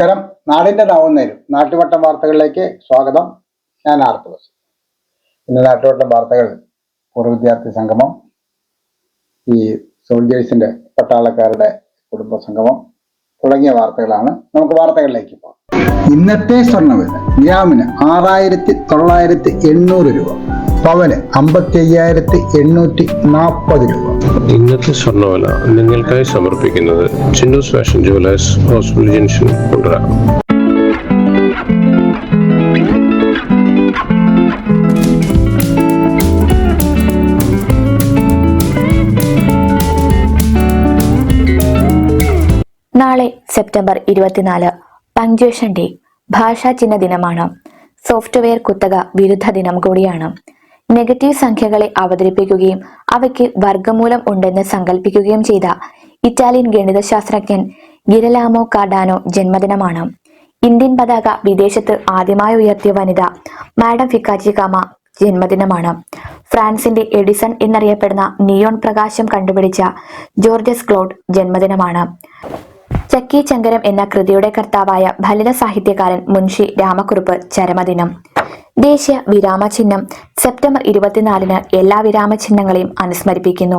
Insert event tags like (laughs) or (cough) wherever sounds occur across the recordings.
നമസ്കാരം. നാടിന്റെ നവന്നേരും. നാട്ടുവട്ടം വാർത്തകളിലേക്ക് സ്വാഗതം. ഞാൻ ആർത്തവസ് ഇന്ന് നാട്ടുവട്ടം വാർത്തകൾ പൂർവ വിദ്യാർത്ഥി സംഗമം. ഈ സോൾജേഴ്സിന്റെ പട്ടാളക്കാരുടെ കുടുംബ സംഗമം തുടങ്ങിയ വാർത്തകളാണ്. നമുക്ക് വാർത്തകളിലേക്ക് പോകാം. ഇന്നത്തെ സ്വർണവില ഗ്രാമിന് ആറായിരത്തി തൊള്ളായിരത്തി എണ്ണൂറ് രൂപ. പവന് അമ്പത്തി അയ്യായിരത്തി എണ്ണൂറ്റി നാൽപ്പത് രൂപ. ഇന്നത്തെ സ്വർണവില നിങ്ങൾക്കായി സമർപ്പിക്കുന്നത് Chinnus fashion jewellers hospital junction Kundara നാളെ സെപ്റ്റംബർ ഇരുപത്തിനാല് പങ്ക്ച്വേഷൻ ഡേ. ഭാഷാ ചിഹ്ന ദിനമാണ്. സോഫ്റ്റ്വെയർ കുത്തക വിരുദ്ധ ദിനം കൂടിയാണ്. നെഗറ്റീവ് സംഖ്യകളെ അവതരിപ്പിക്കുകയും അവയ്ക്ക് വർഗമൂലം ഉണ്ടെന്ന് സങ്കല്പിക്കുകയും ചെയ്ത ഇറ്റാലിയൻ ഗണിതശാസ്ത്രജ്ഞൻ ഗിരലാമോ കാർഡാനോ ജന്മദിനമാണ്. ഇന്ത്യൻ പതാക വിദേശത്ത് ആദ്യമായി ഉയർത്തിയ വനിത മാഡം ഫിക്കാജി കാമ ജന്മദിനമാണ്. ഫ്രാൻസിന്റെ എഡിസൺ എന്നറിയപ്പെടുന്ന നിയോൺ പ്രകാശം കണ്ടുപിടിച്ച ജോർജസ് ക്ലോഡ് ജന്മദിനമാണ്. ചക്കി ചങ്കരം എന്ന കൃതിയുടെ കർത്താവായ ഫലിത സാഹിത്യകാരൻ മുൻഷി രാമക്കുറുപ്പ് ചരമദിനം. ദേശീയ വിരാമചിഹ്നം സെപ്റ്റംബർ ഇരുപത്തിനാലിന് എല്ലാ വിരാമചിഹ്നങ്ങളെയും അനുസ്മരിപ്പിക്കുന്നു.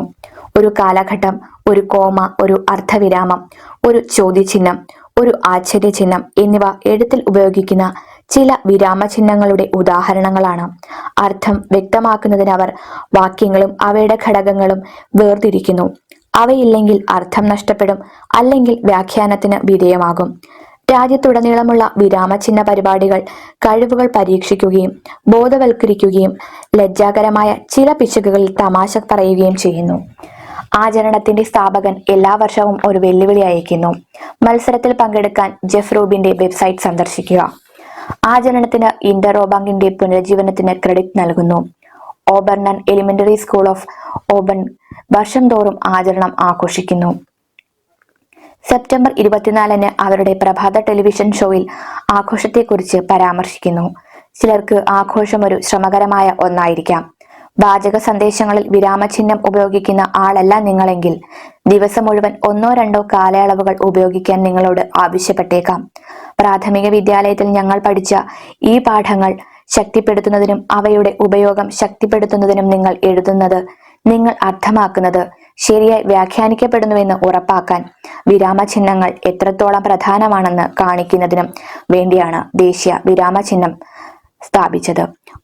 ഒരു കാലഘട്ടം ഒരു കോമ ഒരു അർദ്ധവിരാമം ഒരു ചോദ്യചിഹ്നം ഒരു ആശ്ചര്യചിഹ്നം എന്നിവ എഴുത്തിൽ ഉപയോഗിക്കുന്ന ചില വിരാമചിഹ്നങ്ങളുടെ ഉദാഹരണങ്ങളാണ്. അർത്ഥം വ്യക്തമാക്കുന്നതിന് അവർ വാക്യങ്ങളും അവയുടെ ഘടകങ്ങളും വേർതിരിക്കുന്നു. അവയില്ലെങ്കിൽ അർത്ഥം നഷ്ടപ്പെടും അല്ലെങ്കിൽ വ്യാഖ്യാനത്തിന് വിധേയമാകും. രാജ്യത്തുടനീളമുള്ള വിരാമചിഹ്ന പരിപാടികൾ കഴിവുകൾ പരീക്ഷിക്കുകയും ബോധവൽക്കരിക്കുകയും ലജ്ജാകരമായ ചില പിശകുകളിൽ തമാശ പറയുകയും ചെയ്യുന്നു. ആചരണത്തിന്റെ സ്ഥാപകൻ എല്ലാ വർഷവും ഒരു വെല്ലുവിളി അയക്കുന്നു മത്സരത്തിൽ പങ്കെടുക്കാൻ ജെഫ് റൂബിന്റെ വെബ്സൈറ്റ് സന്ദർശിക്കുക. ആചരണത്തിന് ഇന്റർഓബാങ്കിന്റെ പുനരുജ്ജീവനത്തിന് ക്രെഡിറ്റ് നൽകുന്നു. ഓബർണൻ എലിമെന്ററി സ്കൂൾ ഓഫ് ഓബൺ വർഷം തോറും ആചരണം ആഘോഷിക്കുന്നു. സെപ്റ്റംബർ ഇരുപത്തിനാലിന് അവരുടെ പ്രഭാത ടെലിവിഷൻ ഷോയിൽ ആഘോഷത്തെക്കുറിച്ച് പരാമർശിക്കുന്നു. ചിലർക്ക് ആഘോഷം ഒരു ശ്രമകരമായ ഒന്നായിരിക്കാം. വാചക സന്ദേശങ്ങളിൽ വിരാമചിഹ്നം ഉപയോഗിക്കുന്ന ആളല്ല നിങ്ങളെങ്കിൽ ദിവസം മുഴുവൻ ഒന്നോ രണ്ടോ കാലയളവുകൾ ഉപയോഗിക്കാൻ നിങ്ങളോട് ആവശ്യപ്പെട്ടേക്കാം. പ്രാഥമിക വിദ്യാലയത്തിൽ ഞങ്ങൾ പഠിച്ച ഈ പാഠങ്ങൾ ശക്തിപ്പെടുത്തുന്നതിനും അവയുടെ ഉപയോഗം ശക്തിപ്പെടുത്തുന്നതിനും നിങ്ങൾ എഴുതുന്നത് നിങ്ങൾ അർത്ഥമാക്കുന്നത് ശരിയായി വ്യാഖ്യാനിക്കപ്പെടുന്നുവെന്ന് ഉറപ്പാക്കാൻ വിരാമചിഹ്നങ്ങൾ എത്രത്തോളം പ്രധാനമാണെന്ന് കാണിക്കുന്നതിനും വേണ്ടിയാണ് ദേശീയ വിരാമചിഹ്നം സ്ഥാപിച്ചത്.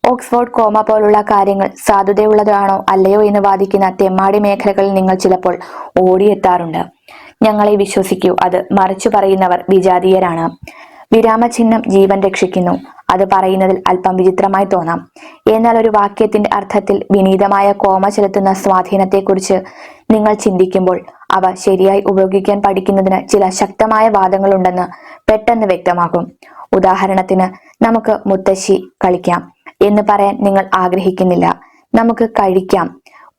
ഓക്സ്ഫോർഡ് കോമ പോലുള്ള കാര്യങ്ങൾ സാധുതയുള്ളതാണോ അല്ലയോ എന്ന് വാദിക്കുന്ന തെമ്മാടി മേഖലകളിൽ നിങ്ങൾ ചിലപ്പോൾ ഓടിയെത്താറുണ്ട്. ഞങ്ങളെ വിശ്വസിക്കൂ അത് മറിച്ചു പറയുന്നവർ വിജാതീയരാണ്. വിരാമചിഹ്നം ജീവൻ രക്ഷിക്കുന്നു. അത് പറയുന്നതിൽ അല്പം വിചിത്രമായി തോന്നാം. എന്നാൽ ഒരു വാക്യത്തിന്റെ അർത്ഥത്തിൽ വിനീതമായ കോമ ചെലുത്തുന്ന സ്വാധീനത്തെക്കുറിച്ച് നിങ്ങൾ ചിന്തിക്കുമ്പോൾ അവ ശരിയായി ഉപയോഗിക്കാൻ പഠിക്കുന്നതിന് ചില ശക്തമായ വാദങ്ങളുണ്ടെന്ന് പെട്ടെന്ന് വ്യക്തമാകും. ഉദാഹരണത്തിന് നമുക്ക് മുത്തശ്ശി കളിക്കാം എന്ന് പറയാൻ നിങ്ങൾ ആഗ്രഹിക്കുന്നില്ല. നമുക്ക് കഴിക്കാം.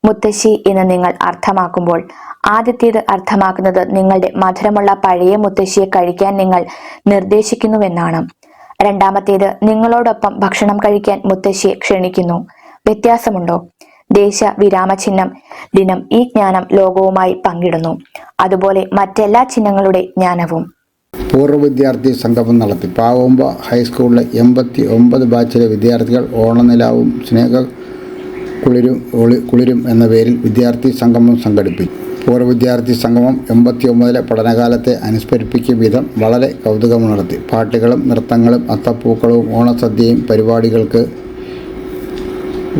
മുത്തശ്ശി എന്ന് നിങ്ങൾ അർത്ഥമാക്കുമ്പോൾ ആദ്യത്തേത് അർത്ഥമാക്കുന്നത് നിങ്ങളുടെ മധുരമുള്ള പഴയ മുത്തശ്ശിയെ കഴിക്കാൻ നിങ്ങൾ നിർദ്ദേശിക്കുന്നുവെന്നാണ്. രണ്ടാമത്തേത് നിങ്ങളോടൊപ്പം ഭക്ഷണം കഴിക്കാൻ മുത്തശ്ശിയെ ക്ഷണിക്കുന്നു. വ്യത്യാസമുണ്ടോ? ദേശ വിരാമചിഹ്നം ദിനം ഈ ജ്ഞാനം ലോകവുമായി പങ്കിടുന്നു. അതുപോലെ മറ്റെല്ലാ ചിഹ്നങ്ങളുടെ ജ്ഞാനവും. പൂർവ വിദ്യാർത്ഥി സംഗമം നടത്തി. പാവുമ്പ ഹൈസ്കൂളിലെ എൺപത്തി ഒമ്പത് ബാച്ചിലെ വിദ്യാർത്ഥികൾ ഓണനിലാവും. സ്നേഹ കുളിരും കുളിരും എന്ന പേരിൽ വിദ്യാർത്ഥി സംഗമം സംഘടിപ്പിച്ചു പൂർവ വിദ്യാർത്ഥി സംഗമം എൺപത്തി ഒമ്പതിലെ പഠനകാലത്തെ അനുസ്മരിപ്പിക്കും വിധം വളരെ കൗതുകമുണർത്തി. പാട്ടുകളും നൃത്തങ്ങളും അത്തപ്പൂക്കളവും ഓണസദ്യയും പരിപാടികൾക്ക്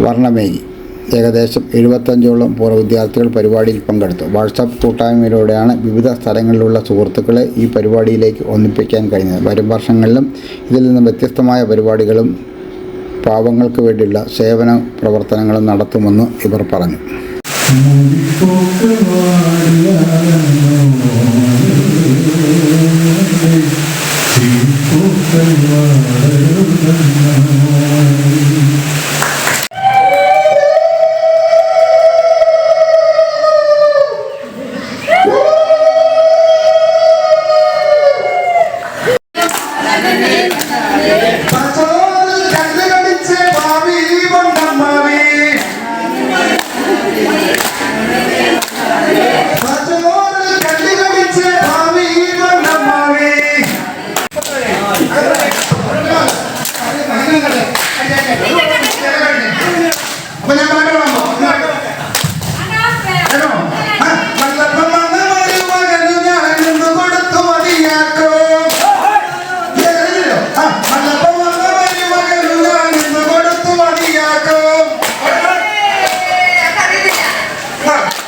വർണമേകി. ഏകദേശം എഴുപത്തഞ്ചോളം പൂർവ വിദ്യാർത്ഥികൾ പരിപാടിയിൽ പങ്കെടുത്തു. വാട്സാപ്പ് കൂട്ടായ്മയിലൂടെയാണ് വിവിധ സ്ഥലങ്ങളിലുള്ള സുഹൃത്തുക്കളെ ഈ പരിപാടിയിലേക്ക് ഒന്നിപ്പിക്കാൻ കഴിഞ്ഞത്. വരും വർഷങ്ങളിലും ഇതിൽ നിന്നും വ്യത്യസ്തമായ പരിപാടികളും പാവങ്ങൾക്ക് വേണ്ടിയുള്ള സേവന പ്രവർത്തനങ്ങളും നടത്തുമെന്ന് ഇവർ പറഞ്ഞു. ആ, (laughs)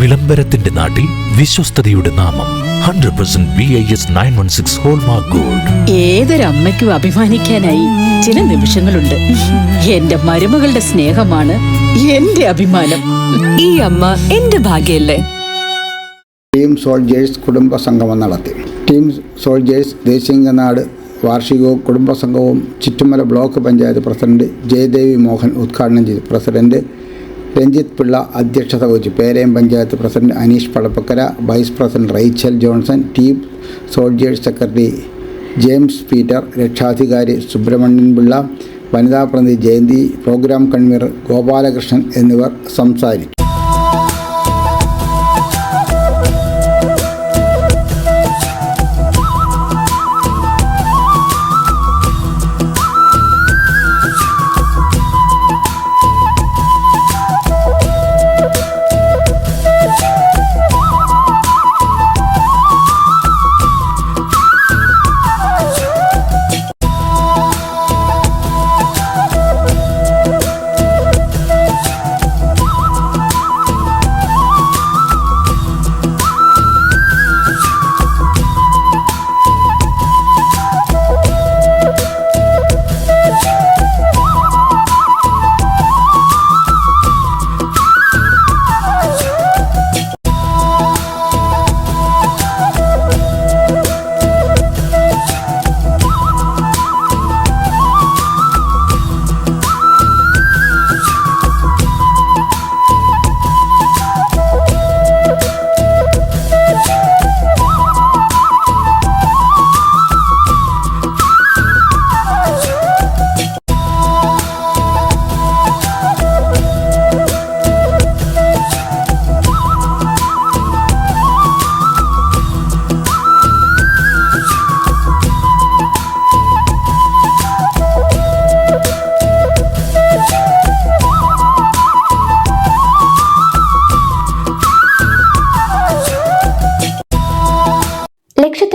വിളംബരത്തിന്റെ നാട്ടിൽ വിശ്വസ്തയുടെ നാമം. Hundred percent B I S nine one six hallmark gold ഏതൊരമ്മയ്ക്കും അഭിമാനിക്കാനായി ചില നിമിഷങ്ങളുണ്ട്. എന്റെ മരുമകളുടെ സ്നേഹമാണ് എന്റെ അഭിമാനം. ഈ അമ്മ എന്റെ ഭാഗ്യല്ലേ? ടീം സോൾജേഴ്സ് കുടുംബ സംഗമം നടത്തി. ടീം സോൾജേഴ്സ് ദേശീയനാട് വാർഷികവും കുടുംബസംഘവും ചുറ്റുമല ബ്ലോക്ക് പഞ്ചായത്ത് പ്രസിഡന്റ് ജയദേവി മോഹൻ ഉദ്ഘാടനം ചെയ്തു. പ്രസിഡന്റ് രഞ്ജിത്ത് പിള്ള അധ്യക്ഷത വഹിച്ചു. Perayam panchayat president Aneesh Palappakkara vice president Rachel Johnson team soldiers secretary James Peter രക്ഷാധികാരി സുബ്രഹ്മണ്യൻ പിള്ള വനിതാ പ്രതിനിധി ജയന്തി പ്രോഗ്രാം കൺവീനർ ഗോപാലകൃഷ്ണൻ എന്നിവർ സംസാരിച്ചു.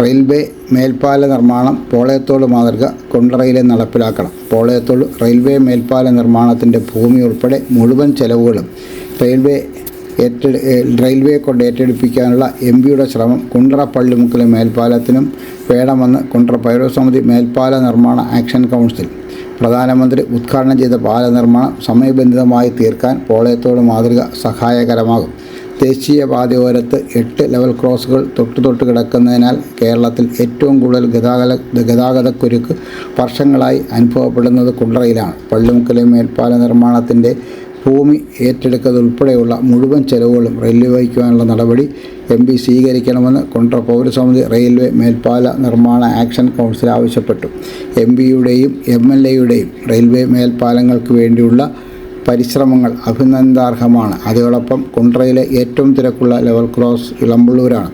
റെയിൽവേ മേൽപ്പാല നിർമ്മാണം പോളയത്തോട് മാതൃക കുണ്ടറയിലെ നടപ്പിലാക്കണം. പോളയത്തോട് റെയിൽവേ മേൽപ്പാല നിർമ്മാണത്തിന്റെ ഭൂമി ഉൾപ്പെടെ മുഴുവൻ ചെലവുകളും റെയിൽവേ ഏറ്റെടു റെയിൽവേ കൊണ്ട് ഏറ്റെടുപ്പിക്കാനുള്ള എം പിയുടെ ശ്രമം കുണ്ടറ പള്ളിമുക്കിലെ മേൽപ്പാലത്തിനും വേണമെന്ന് കുണ്ടറ പൗരസമിതി മേൽപ്പാല നിർമ്മാണ ആക്ഷൻ കൗൺസിൽ. പ്രധാനമന്ത്രി ഉദ്ഘാടനം ചെയ്ത പാല നിർമ്മാണം സമയബന്ധിതമായി തീർക്കാൻ പോളയത്തോട് മാതൃക സഹായകരമാകും. ദേശീയപാതയോരത്ത് എട്ട് ലെവൽ ക്രോസുകൾ തൊട്ടു തൊട്ട് കിടക്കുന്നതിനാൽ കേരളത്തിൽ ഏറ്റവും കൂടുതൽ ഗതാഗത ഗതാഗതക്കുരുക്ക് വർഷങ്ങളായി അനുഭവപ്പെടുന്നത് കുണ്ടറയിലാണ്. പള്ളിമുക്കിലെ മേൽപ്പാല നിർമ്മാണത്തിന്റെ ഭൂമി ഏറ്റെടുക്കതുൾപ്പെടെയുള്ള മുഴുവൻ ചെലവുകളും റെയിൽവേ വഹിക്കുവാനുള്ള നടപടി എം പി സ്വീകരിക്കണമെന്ന് കുണ്ടറ പൗരസമിതി റെയിൽവേ മേൽപ്പാല നിർമ്മാണ ആക്ഷൻ കൗൺസിൽ ആവശ്യപ്പെട്ടു. എം പിയുടെയും എം എൽ എയുടെയും റെയിൽവേ മേൽപ്പാലങ്ങൾക്ക് വേണ്ടിയുള്ള പരിശ്രമങ്ങൾ അഭിനന്ദാർഹമാണ്. അതോടൊപ്പം കുണ്ട്രയിലെ ഏറ്റവും തിരക്കുള്ള ലെവൽ ക്രോസ് ഇളമ്പുള്ളൂരാണ്.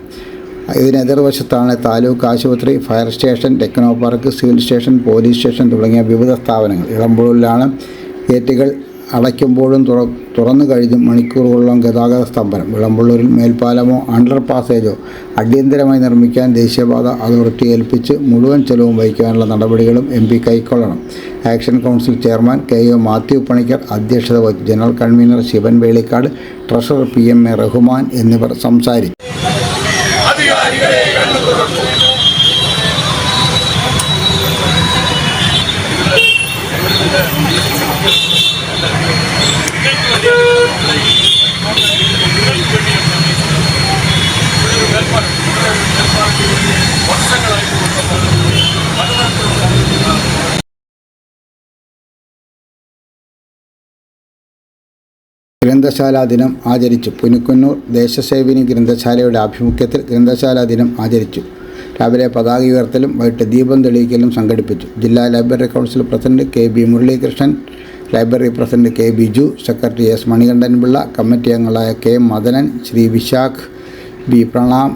ഇതിനെതിർവശത്താണ് താലൂക്ക് ആശുപത്രി fire station techno park civil station police station തുടങ്ങിയ വിവിധ സ്ഥാപനങ്ങൾ. ഇളമ്പള്ളൂരിലാണ് ഗേറ്റുകൾ അടയ്ക്കുമ്പോഴും തുറ തുറന്നു കഴിഞ്ഞും മണിക്കൂറുകളോളം ഗതാഗത സ്തംഭനം. വിളമ്പുള്ളൂരിൽ മേൽപ്പാലമോ അണ്ടർ പാസേജോ അടിയന്തരമായി നിർമ്മിക്കാൻ ദേശീയപാത അതോറിറ്റി ഏൽപ്പിച്ച് മുഴുവൻ ചെലവും വഹിക്കാനുള്ള നടപടികളും M P കൈക്കൊള്ളണം. Action council chairman K O Mathew Panicker അധ്യക്ഷത വഹിച്ചു general convener Shivan Velikkad treasurer P M A Rahman എന്നിവർ സംസാരിച്ചു. ഗ്രന്ഥശാല ദിനം ആചരിച്ചു. പുനുക്കുന്നൂർ ദേശസേവിനി ഗ്രന്ഥശാലയുടെ ആഭിമുഖ്യത്തിൽ ഗ്രന്ഥശാലാ ദിനം ആചരിച്ചു. രാവിലെ പതാക ഉയർത്തലും വൈകിട്ട് ദീപം തെളിയിക്കലും സംഘടിപ്പിച്ചു. ജില്ലാ library council president K B Muralikrishnan library president K Biju secretary S Manikandanpillai committee അംഗങ്ങളായ K Madanan Sree Vishakh B Pranam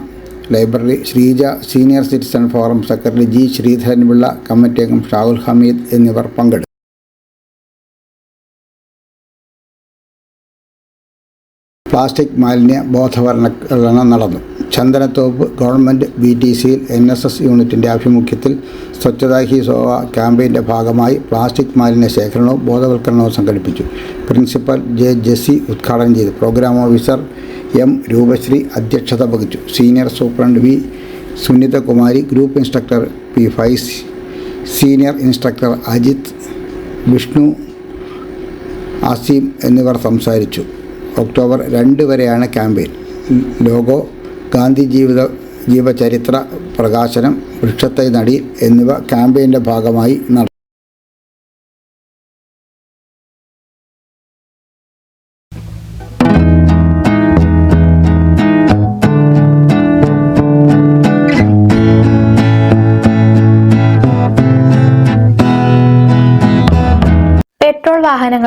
library Sreeja senior citizen forum secretary G Sreedharanpillai committee അംഗം ഷാഹുൽ ഹമീദ് എന്നിവർ പങ്കെടുത്തു. പ്ലാസ്റ്റിക് മാലിന്യ ബോധവൽക്കരണം നടന്നു. ചന്ദനത്തോപ്പ് ഗവൺമെന്റ് ബി ടി സിയിൽ N S S യൂണിറ്റിന്റെ ആഭിമുഖ്യത്തിൽ സ്വച്ഛതാ ഹി സോവ ക്യാമ്പയിന്റെ ഭാഗമായി പ്ലാസ്റ്റിക് മാലിന്യ ശേഖരണവും ബോധവൽക്കരണവും സംഘടിപ്പിച്ചു. പ്രിൻസിപ്പൽ ജെ ജെസ്സി ഉദ്ഘാടനം ചെയ്തു. പ്രോഗ്രാം ഓഫീസർ എം രൂപശ്രീ അധ്യക്ഷത വഹിച്ചു. Senior superintendent V Sunithakumari group instructor P Faiz senior instructor Ajith Vishnu Aseem എന്നിവർ സംസാരിച്ചു. ഒക്ടോബർ രണ്ട് വരെയാണ് ക്യാമ്പയിൻ. ലോഗോ ഗാന്ധി ജീവിത ജീവചരിത്ര പ്രകാശനം വൃക്ഷത്തൈ നടി എന്നിവ ക്യാമ്പയിന്റെ ഭാഗമായി നടന്നു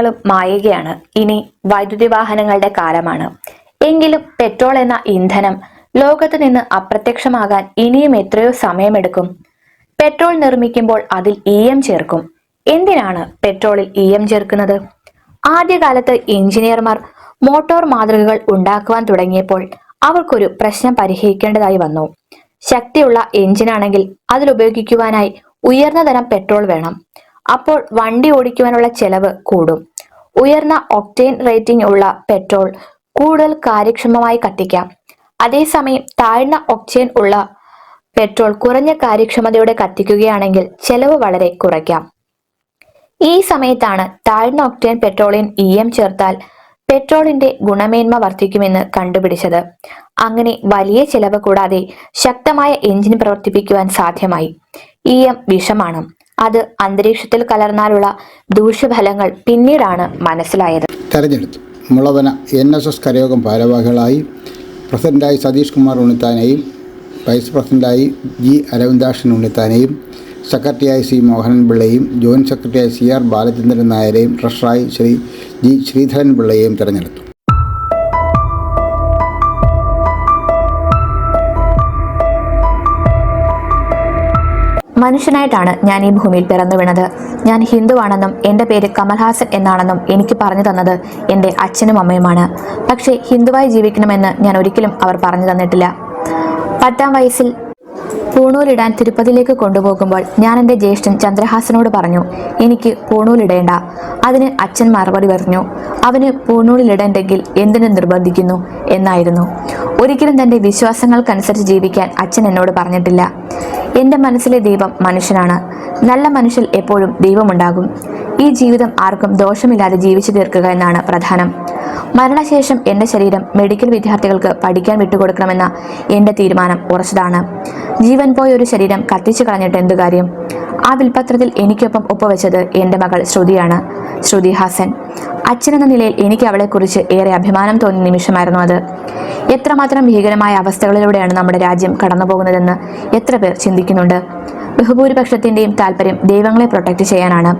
വാഹനങ്ങളും മായുകയാണ്. ഇനി വൈദ്യുതി വാഹനങ്ങളുടെ കാലമാണ്. എങ്കിലും പെട്രോൾ എന്ന ഇന്ധനം ലോകത്ത് നിന്ന് അപ്രത്യക്ഷമാകാൻ ഇനിയും എത്രയോ സമയമെടുക്കും. പെട്രോൾ നിർമ്മിക്കുമ്പോൾ അതിൽ ഇ എം ചേർക്കും. എന്തിനാണ് പെട്രോളിൽ ഇ എം ചേർക്കുന്നത്? ആദ്യകാലത്ത് എഞ്ചിനീയർമാർ മോട്ടോർ മാതൃകകൾ ഉണ്ടാക്കുവാൻ തുടങ്ങിയപ്പോൾ അവർക്കൊരു പ്രശ്നം പരിഹരിക്കേണ്ടതായി വന്നു. ശക്തിയുള്ള എഞ്ചിനാണെങ്കിൽ അതിൽ ഉപയോഗിക്കുവാനായി ഉയർന്ന തരം പെട്രോൾ വേണം. അപ്പോൾ വണ്ടി ഓടിക്കുവാനുള്ള ചെലവ് കൂടും. ഉയർന്ന ഒക്ടേൻ റേറ്റിംഗ് ഉള്ള പെട്രോൾ കൂടുതൽ കാര്യക്ഷമമായി കത്തിക്കാം. അതേസമയം താഴ്ന്ന ഒക്ടേൻ ഉള്ള പെട്രോൾ കുറഞ്ഞ കാര്യക്ഷമതയോടെ കത്തിക്കുകയാണെങ്കിൽ ചെലവ് വളരെ കുറയ്ക്കാം. ഈ സമയത്താണ് താഴ്ന്ന ഒക്ടേൻ പെട്രോളിയൻ ഇ എം ചേർത്താൽ പെട്രോളിന്റെ ഗുണമേന്മ വർദ്ധിക്കുമെന്ന് കണ്ടുപിടിച്ചത്. അങ്ങനെ വലിയ ചെലവ് കൂടാതെ ശക്തമായ എഞ്ചിൻ പ്രവർത്തിപ്പിക്കുവാൻ സാധ്യമായി. ഇ എം വിഷമാണ്. അത് അന്തരീക്ഷത്തിൽ കലർന്നാലുള്ള ദൂഷ്യഫലങ്ങൾ പിന്നീടാണ് മനസ്സിലായത്. തെരഞ്ഞെടുത്തു. മുളവന എൻ എസ് എസ് കരയോഗം ഭാരവാഹികളായി പ്രസിഡന്റായി സതീഷ് കുമാർ ഉണ്ണിത്താനെയും വൈസ് പ്രസിഡന്റായി ജി അരവിന്ദാക്ഷൻ ഉണ്ണിത്താനെയും സെക്രട്ടറിയായി സി മോഹനൻ പിള്ളയും ജോയിന്റ് സെക്രട്ടറിയായി സി ആർ ബാലചന്ദ്രൻ നായരെയും ട്രഷറായി ശ്രീ ജി ശ്രീധരൻ പിള്ളയെയും തെരഞ്ഞെടുത്തു. മനുഷ്യനായിട്ടാണ് ഞാൻ ഈ ഭൂമിയിൽ പിറന്നു വീണത്. ഞാൻ ഹിന്ദുവാണെന്നും എന്റെ പേര് കമൽഹാസൻ എന്നാണെന്നും എനിക്ക് പറഞ്ഞു തന്നത് എന്റെ അച്ഛനും അമ്മയുമാണ്. പക്ഷേ ഹിന്ദുവായി ജീവിക്കണമെന്ന് ഞാൻ ഒരിക്കലും അവർ പറഞ്ഞു തന്നിട്ടില്ല. പത്താം വയസ്സിൽ പൂണൂലിടാൻ തിരുപ്പതിയിലേക്ക് കൊണ്ടുപോകുമ്പോൾ ഞാൻ എന്റെ ജ്യേഷ്ഠൻ ചന്ദ്രഹാസനോട് പറഞ്ഞു എനിക്ക് പൂണൂലിടേണ്ട. അതിന് അച്ഛൻ മറുപടി പറഞ്ഞു അവന് പൂണൂലിടണ്ടെങ്കിൽ എന്തിനു നിർബന്ധിക്കുന്നു? എന്നായിരുന്നു. ഒരിക്കലും തന്റെ വിശ്വാസങ്ങൾക്കനുസരിച്ച് ജീവിക്കാൻ അച്ഛൻ എന്നോട് പറഞ്ഞിട്ടില്ല. എന്റെ മനസ്സിലെ ദൈവം മനുഷ്യനാണ്. നല്ല മനുഷ്യൽ എപ്പോഴും ദൈവമുണ്ടാകും. ഈ ജീവിതം ആർക്കും ദോഷമില്ലാതെ ജീവിച്ചു തീർക്കുക എന്നാണ് പ്രധാനം. മരണശേഷം എന്റെ ശരീരം മെഡിക്കൽ വിദ്യാർത്ഥികൾക്ക് പഠിക്കാൻ വിട്ടുകൊടുക്കണമെന്ന എന്റെ തീരുമാനം ഉറച്ചതാണ്. ജീവൻ പോയ ഒരു ശരീരം കത്തിച്ചു കളഞ്ഞിട്ട് എന്തു കാര്യം? ആ വിൽപത്രത്തിൽ എനിക്കൊപ്പം ഒപ്പുവെച്ചത് എന്റെ മകൾ ശ്രുതിയാണ്. ശ്രുതി ഹാസൻ. അച്ഛനെന്ന നിലയിൽ എനിക്ക് അവളെക്കുറിച്ച് ഏറെ അഭിമാനം തോന്നിയ നിമിഷമായിരുന്നു അത്. എത്രമാത്രം ഭീകരമായ അവസ്ഥകളിലൂടെയാണ് നമ്മുടെ രാജ്യം കടന്നുപോകുന്നതെന്ന് എത്ര പേർ ചിന്തിക്കുന്നുണ്ട്? ബഹുഭൂരിപക്ഷത്തിന്റെയും താല്പര്യം ദൈവങ്ങളെ പ്രൊട്ടക്റ്റ് ചെയ്യാനാണ്.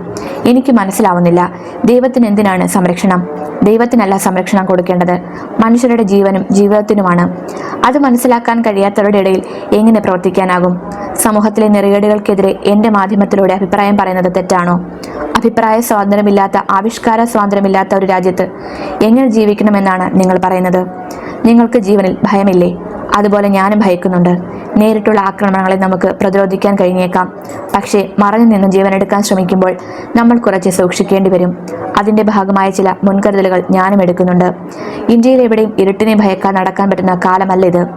എനിക്ക് മനസ്സിലാവുന്നില്ല. ദൈവത്തിന് എന്തിനാണ് സംരക്ഷണം? ദൈവത്തിനല്ല സംരക്ഷണം കൊടുക്കേണ്ടത്. മനുഷ്യരുടെ ജീവനും ജീവിതത്തിനുമാണ്. അത് മനസ്സിലാക്കാൻ കഴിയാത്തവരുടെ ഇടയിൽ എങ്ങനെ പ്രവർത്തിക്കാനാകും? സമൂഹത്തിലെ നെറുകേടുകൾക്കെതിരെ എന്റെ മാധ്യമത്തിലൂടെ അഭിപ്രായം പറയുന്നത് തെറ്റാണോ? അഭിപ്രായ സ്വാതന്ത്ര്യമില്ലാത്ത ആവിഷ്കാര സ്വാതന്ത്ര്യമില്ലാത്ത ഒരു രാജ്യത്ത് എങ്ങനെ ജീവിക്കണമെന്നാണ് നിങ്ങൾ പറയുന്നത്? നിങ്ങൾക്ക് ജീവനിൽ ഭയമില്ലേ? അതുപോലെ ഞാനും ഭയക്കുന്നുണ്ട്. നേരിട്ടുള്ള ആക്രമണങ്ങളെ നമുക്ക് പ്രതിരോധിക്കാൻ കഴിഞ്ഞേക്കാം. പക്ഷേ മറഞ്ഞു നിന്ന് ജീവനെടുക്കാൻ ശ്രമിക്കുമ്പോൾ നമ്മൾ കുറച്ച് സൂക്ഷിക്കേണ്ടി വരും. അതിന്റെ ഭാഗമായ ചില മുൻകരുതലുകൾ ഞാനും എടുക്കുന്നുണ്ട്. ഇന്ത്യയിൽ എവിടെയും ഇരുട്ടിനെ ഭയക്കാൻ നടക്കാൻ പറ്റുന്ന കാലമല്ല ഇത്.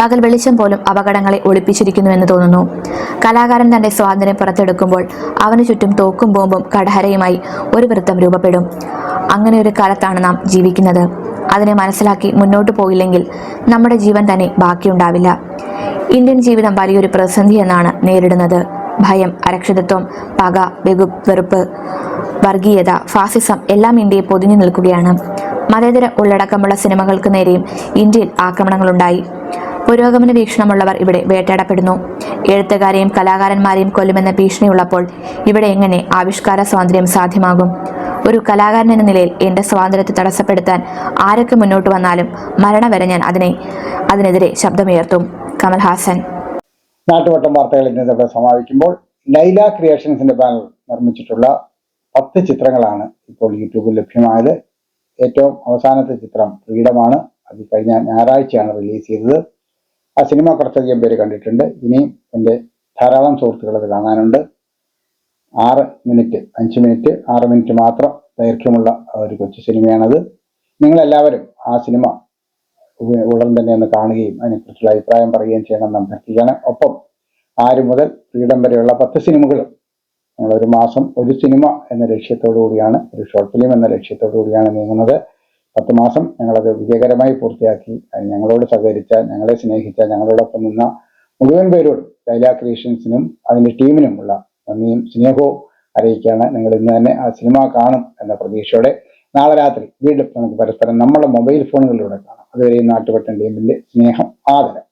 പകൽ വെളിച്ചം പോലും അപകടങ്ങളെ ഒളിപ്പിച്ചിരിക്കുന്നുവെന്ന് തോന്നുന്നു. കലാകാരൻ തന്റെ സ്വാതന്ത്ര്യം പുറത്തെടുക്കുമ്പോൾ അവന് ചുറ്റും തോക്കും ബോംബും കടഹരയുമായി ഒരു വൃത്തം രൂപപ്പെടും. അങ്ങനെ ഒരു കാലത്താണ് നാം ജീവിക്കുന്നത്. അതിനെ മനസ്സിലാക്കി മുന്നോട്ട് പോയില്ലെങ്കിൽ നമ്മുടെ ജീവൻ തന്നെ ബാക്കിയുണ്ടാവില്ല. ഇന്ത്യൻ ജീവിതം വലിയൊരു പ്രതിസന്ധി എന്നാണ് നേരിടുന്നത്. ഭയം അരക്ഷിതത്വം പക വെകു വെറുപ്പ് വർഗീയത ഫാസിസം എല്ലാം ഇന്ത്യയെ പൊതിഞ്ഞു നിൽക്കുകയാണ്. മതേതര ഉള്ളടക്കമുള്ള സിനിമകൾക്ക് നേരെയും ഇന്ത്യയിൽ ആക്രമണങ്ങളുണ്ടായി. പുരോഗമന വീക്ഷണമുള്ളവർ ഇവിടെ വേട്ടയാടപ്പെടുന്നു. എഴുത്തുകാരെയും കലാകാരന്മാരെയും കൊല്ലുമെന്ന ഭീഷണിയുള്ളപ്പോൾ ഇവിടെ എങ്ങനെ ആവിഷ്കാര സ്വാതന്ത്ര്യം സാധ്യമാകും? ഒരു കലാകാരൻ എന്ന നിലയിൽ എന്റെ സ്വാതന്ത്ര്യത്തെ തടസ്സപ്പെടുത്താൻ ആരൊക്കെ മുന്നോട്ട് വന്നാലും മരണം വരെ ഞാൻ അതിനെ അതിനെതിരെ ശബ്ദമുയർത്തും. കമൽഹാസൻ. നാട്ടുവട്ടം വാർത്തകൾ ഇന്നത്തെ സമാപിക്കുമ്പോൾ ലൈല ക്രിയേഷൻസിന്റെ ബാനർ നിർമ്മിച്ചിട്ടുള്ള പത്ത് ചിത്രങ്ങളാണ് ഇപ്പോൾ യൂട്യൂബിൽ ലഭ്യമായത്. ഏറ്റവും അവസാനത്തെ ചിത്രം ഫ്രീഡമാണ്. അത് കഴിഞ്ഞ ഞായറാഴ്ചയാണ് റിലീസ് ചെയ്തത്. ആ സിനിമ കുറച്ചധികം പേര് കണ്ടിട്ടുണ്ട്. ഇനിയും എന്റെ ധാരാളം സുഹൃത്തുക്കൾ അത് കാണാനുണ്ട്. ആറ് മിനിറ്റ് അഞ്ച് മിനിറ്റ് ആറ് മിനിറ്റ് മാത്രം ദൈർഘ്യമുള്ള ഒരു കൊച്ചു സിനിമയാണത്. നിങ്ങളെല്ലാവരും ആ സിനിമ ഉടൻ തന്നെ ഒന്ന് കാണുകയും അതിനെക്കുറിച്ചുള്ള അഭിപ്രായം പറയുകയും ചെയ്യണം എന്ന് അഭ്യർത്ഥിക്കുകയാണ്. ഒപ്പം ആര് മുതൽ ഫ്രീഡം വരെയുള്ള പത്ത് സിനിമകളും ഞങ്ങൾ ഒരു മാസം ഒരു സിനിമ എന്ന ലക്ഷ്യത്തോടു കൂടിയാണ് ഒരു ഷോർട്ട് ഫിലിം എന്ന ലക്ഷ്യത്തോടു കൂടിയാണ് നീങ്ങുന്നത്. പത്ത് മാസം ഞങ്ങളത് വിജയകരമായി പൂർത്തിയാക്കി ഞങ്ങളോട് സഹകരിച്ച ഞങ്ങളെ സ്നേഹിച്ച ഞങ്ങളോടൊപ്പം നിന്ന മുഴുവൻ പേരോടും ലൈല ക്രിയേഷൻസിനും അതിന്റെ ടീമിനുമുള്ള നന്ദിയും സ്നേഹവും അറിയിക്കുകയാണ് നിങ്ങൾ ഇന്ന് തന്നെ ആ സിനിമ കാണും എന്ന പ്രതീക്ഷയോടെ നാളെ രാത്രി വീണ്ടും നമുക്ക് പരസ്പരം നമ്മുടെ മൊബൈൽ ഫോണുകളിലൂടെ കാണാം. അതുവരെയും നാട്ടുപെട്ടൻ ടീമിന്റെ സ്നേഹം ആദരം.